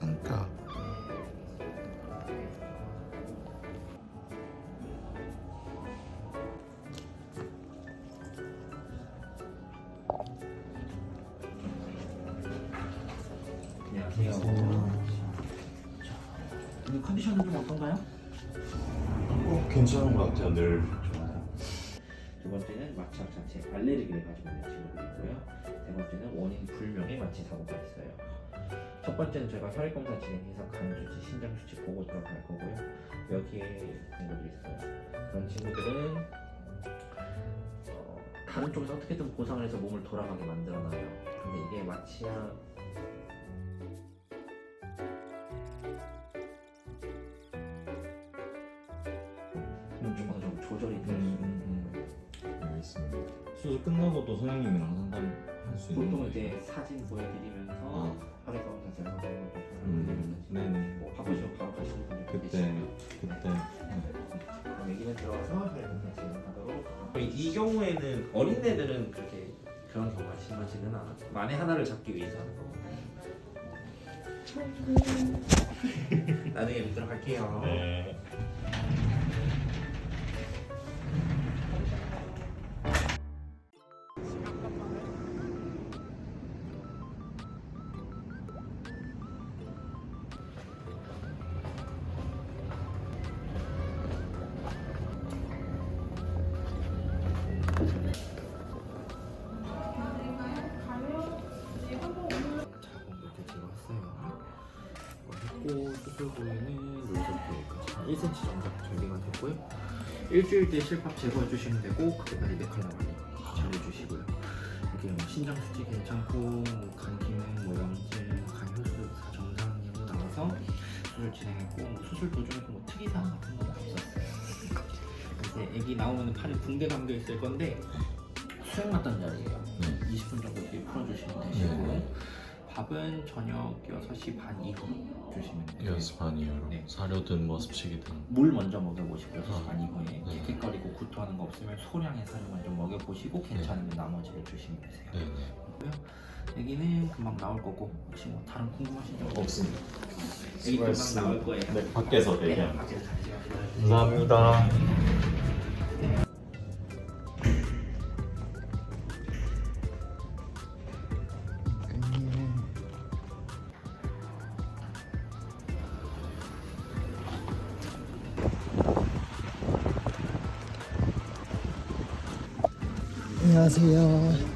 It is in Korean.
그러니까. 컨디션은 좀 어떤가요? 어, 괜찮은 것 같아요. 늘 두 번째는 마취약 자체 알레르기를 가지고 있는 친구들이 있고요. 세 번째는 원인 불명의 마취 사고가 있어요. 첫 번째는 저희가 혈액 검사 진행해서 간 수치, 신장 수치 보고 들어갈 거고요. 여기에 친구들이 있어요. 그런 친구들은 어, 다른 쪽에서 어떻게든 보상을 해서 몸을 돌아가게 만들어놔요. 근데 이게 마취약 조절이 될수 있는 알겠습니다. 수술 끝나고도 선생님이랑 상담 할수 있는 보통? 이제 사진 보여드리면서 검사 제가 한번 음, 네네. 뭐 바쁘시면 바로 가시는 분들 그때 그때. 그럼 얘기는 들어가서 혈액 검사 진행하도록 이 경우에는 어린 애들은 그렇게 그런 경우가 심하지는 않아 만에 하나를 잡기 위해서 하는 거거든요 나중에 뵙도록 할게요. 네. 어, 했고 수술 부위는 로즈부위까지 한 1cm 정도 절개가 됐고요. 일주일 뒤에 실밥 제거해 주시면 되고 그때까지 네칼라 관리 잘 해주시고요. 이게 뭐 신장 수치 괜찮고 뭐 간 기능, 뭐 염증, 간 효소 다 정상으로 나와서 수술 진행했고 뭐 수술 도중에 뭐 특이 사항 같은 건 없었어요. 이제 아기 나오면 팔에 붕대 감겨 있을 건데 수액 맞던 자리예요. 네. 20분 정도 뒤에 풀어주시면 되시고 밥은 저녁 6시 반 이후 주시면 돼요. 여섯 반 이후로 네. 사료든 뭐 습식이든 물 먼저 먹여보시고 6시 아, 반 이후에 네. 킥킥거리고 구토하는 거 없으면 소량의 사료 먼저 먹여보시고 괜찮으면 나머지를 주시면 되세요. 네네 고요 애기는 금방 나올 거고 혹시 뭐 다른 궁금하신 점 없습니다. 애기 금방 나올 거예요. 네 밖에서 네, 대기합니다. 밖에서 잘 지내시고요. 감사합니다. 안녕하세요.